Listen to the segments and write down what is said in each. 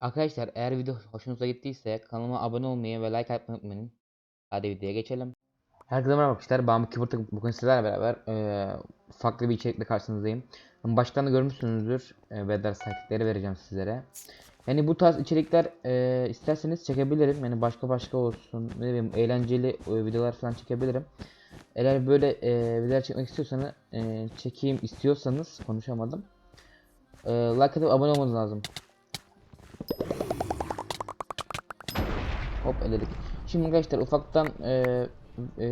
Arkadaşlar eğer video hoşunuza gittiyse kanalıma abone olmayı ve like atmayı unutmayın. Hadi videoya geçelim. Herkese merhaba arkadaşlar. Ben Kıvırtık bugün sizlerle beraber eee, farklı bir içerikle karşınızdayım. Baştan da görmüşsünüzdür. E, Bedar taktikleri vereceğim sizlere. Yani bu tarz içerikler eee, isterseniz çekebilirim. Yani başka başka olsun. Ne bileyim eğlenceli e, videolar falan çekebilirim. Eğer böyle e, videolar çekmek istiyorsanız e, çekeyim istiyorsanız konuşamadım. E, like atıp abone olmanız lazım. Hop eledik. Şimdi arkadaşlar ufaktan e, e,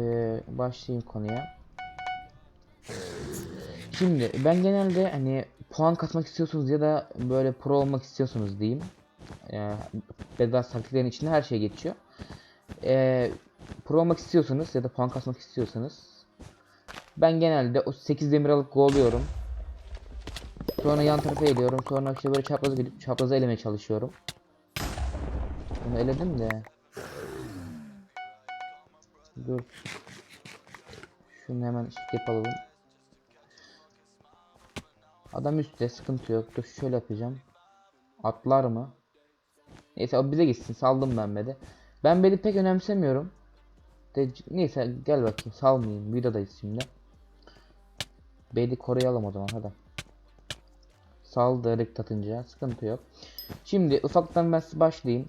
başlayayım konuya. Şimdi ben genelde hani puan kasmak istiyorsunuz ya da böyle pro olmak istiyorsunuz diyeyim. E, Bedava taktiklerin içinde her şey geçiyor. E, pro olmak istiyorsanız ya da puan kasmak istiyorsanız ben genelde o 8 demir alıp golluyorum. Sonra yan tarafa eliyorum. Sonra işte böyle çaprazı gidip çaprazı elemeye çalışıyorum. Bunu eledim de. Dur. Şunu hemen skip alalım. Adam üstte sıkıntı yok. Dur şöyle yapacağım. Atlar mı? Neyse o bize gitsin. Saldım ben Bed'i. Ben Bed'i pek önemsemiyorum. De, neyse gel bakayım salmayayım. Videodayız şimdi. Bed'i koruyalım o zaman hadi. Saldırdık tatınca sıkıntı yok. Şimdi ufaktan ben başlayayım.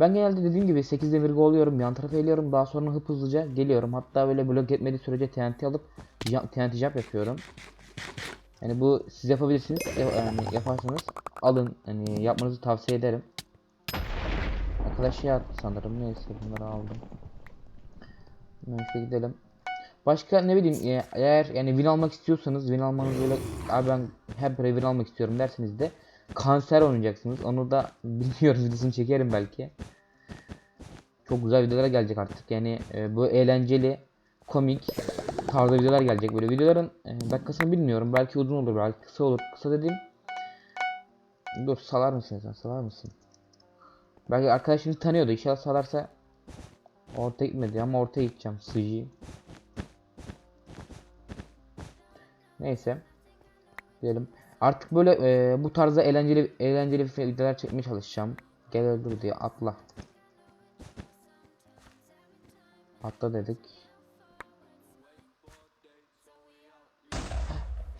Ben genelde dediğim gibi 8'de bir gol oluyorum. Yan tarafa eliyorum. Daha sonra hıp hızlıca geliyorum. Hatta böyle blok etmediği sürece TNT alıp TNT jump yapıyorum. Yani bu siz yapabilirsiniz. Ya- Yani yaparsanız alın. Hani yapmanızı tavsiye ederim. Arkadaş şey sanırım. Neyse bunları aldım. Şöyle gidelim. Başka ne bileyim eğer yani win almak istiyorsanız win almanız böyle abi ben hep win almak istiyorum derseniz de kanser oynayacaksınız. Onu da bilmiyoruz videosunu çekerim belki. Çok güzel videolar gelecek artık. Yani e, bu eğlenceli, komik tarzda videolar gelecek. Böyle videoların e, dakikasını bilmiyorum. Belki uzun olur, belki kısa olur. Kısa dediğim Dur salar mısın sen? Salar mısın? Belki arkadaşını tanıyordu. İnşallah salarsa orta gitmedi ama orta gideceğim. Sıcı. Neyse. Diyelim. Artık böyle e, bu tarzda eğlenceli eğlenceli videolar çekmeye çalışacağım. Gel öldür diye atla. Atla dedik.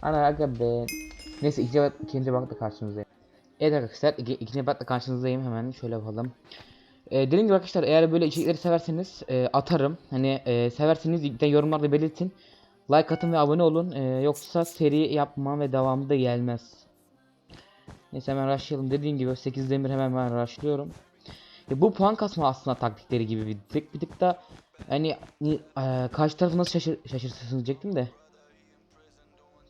Ana aga be. Neyse ikinci, bak- ikinci bakta karşınızdayım. Evet arkadaşlar iki, ikinci bakta karşınızdayım hemen şöyle yapalım. E, dediğim gibi arkadaşlar eğer böyle içerikleri severseniz e, atarım. Hani e, severseniz yorumlarda belirtin. Like atın ve abone olun. E, yoksa seri yapmam ve devamı da gelmez. Neyse hemen rushlayalım. Dediğim gibi 8 demir hemen ben rushlıyorum. E, bu puan kasma aslında taktikleri gibi bir tık bir tık da hani e, karşı tarafı nasıl şaşır, şaşırtırsınız diyecektim de.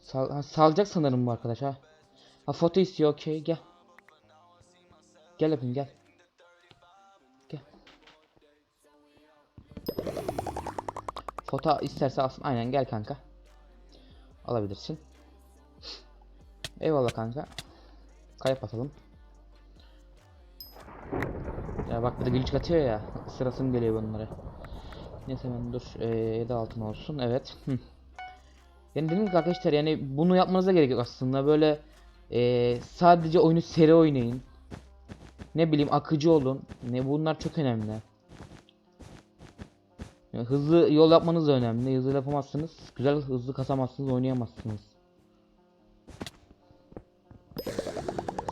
Sal, ha, salacak sanırım bu arkadaş ha. Ha foto istiyor okey gel. Gel yapayım. Gel. Foto isterse alsın aynen gel kanka. Alabilirsin. Eyvallah kanka. Kayıp atalım. Ya bak bir de gülüç atıyor ya. Sırası mı geliyor bunlara? Neyse ben dur. Ee, 7 altın olsun. Evet. Yani dedim ki arkadaşlar yani bunu yapmanıza gerek yok aslında. Böyle ee, sadece oyunu seri oynayın. Ne bileyim akıcı olun. Ne bunlar çok önemli. Yani hızlı yol yapmanız da önemli. Hızlı yapamazsınız. Güzel hızlı kasamazsınız, oynayamazsınız.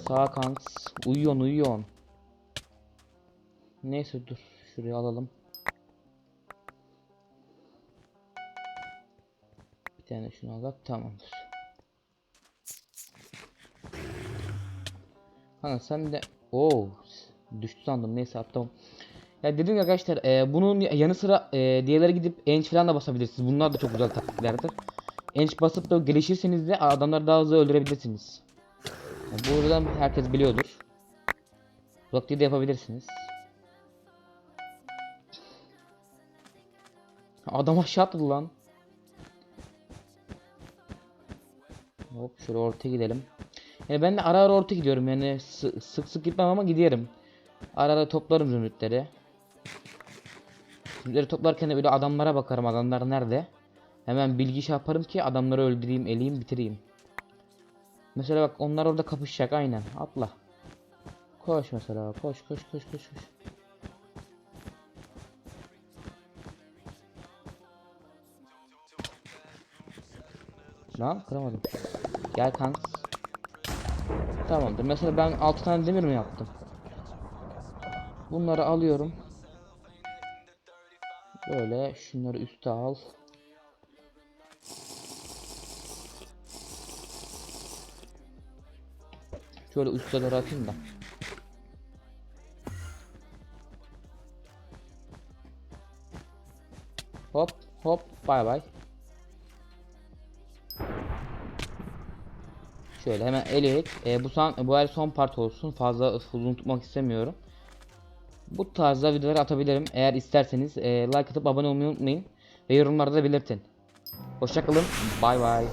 Sağ kanks. Uyuyon uyuyon. Neyse dur. Şuraya alalım. Bir tane şunu alalım. Tamamdır. Kanka sen de... Oo, düştü sandım. Neyse attım. Ya dedim ya arkadaşlar e, bunun yanı sıra e, diğerlere gidip enç falan da basabilirsiniz. Bunlar da çok güzel taktiklerdir. Enç basıp da gelişirseniz de adamları daha hızlı öldürebilirsiniz. Ya, buradan herkes biliyordur. Uzak de yapabilirsiniz. Adam aşağı atladı lan. Hop şöyle ortaya gidelim. Yani ben de ara ara orta gidiyorum yani sı- sık sık gitmem ama giderim. Ara ara toplarım zümrütleri. Zümrütleri toplarken de böyle adamlara bakarım adamlar nerede. Hemen bilgi şey yaparım ki adamları öldüreyim, eleyim, bitireyim. Mesela bak onlar orada kapışacak aynen. Atla. Koş mesela. Koş koş koş koş koş. Lan kıramadım. Gel kanks. Tamamdır. Mesela ben 6 tane demir mi yaptım? Bunları alıyorum. Böyle şunları üste al. Şöyle doğru atayım da. Hop hop bay bay. Şöyle hemen eledik. E, bu son bu el son part olsun. Fazla uzun tutmak istemiyorum. Bu tarzda videoları atabilirim. Eğer isterseniz e, like atıp abone olmayı unutmayın ve yorumlarda da belirtin. Hoşçakalın. Bay bay.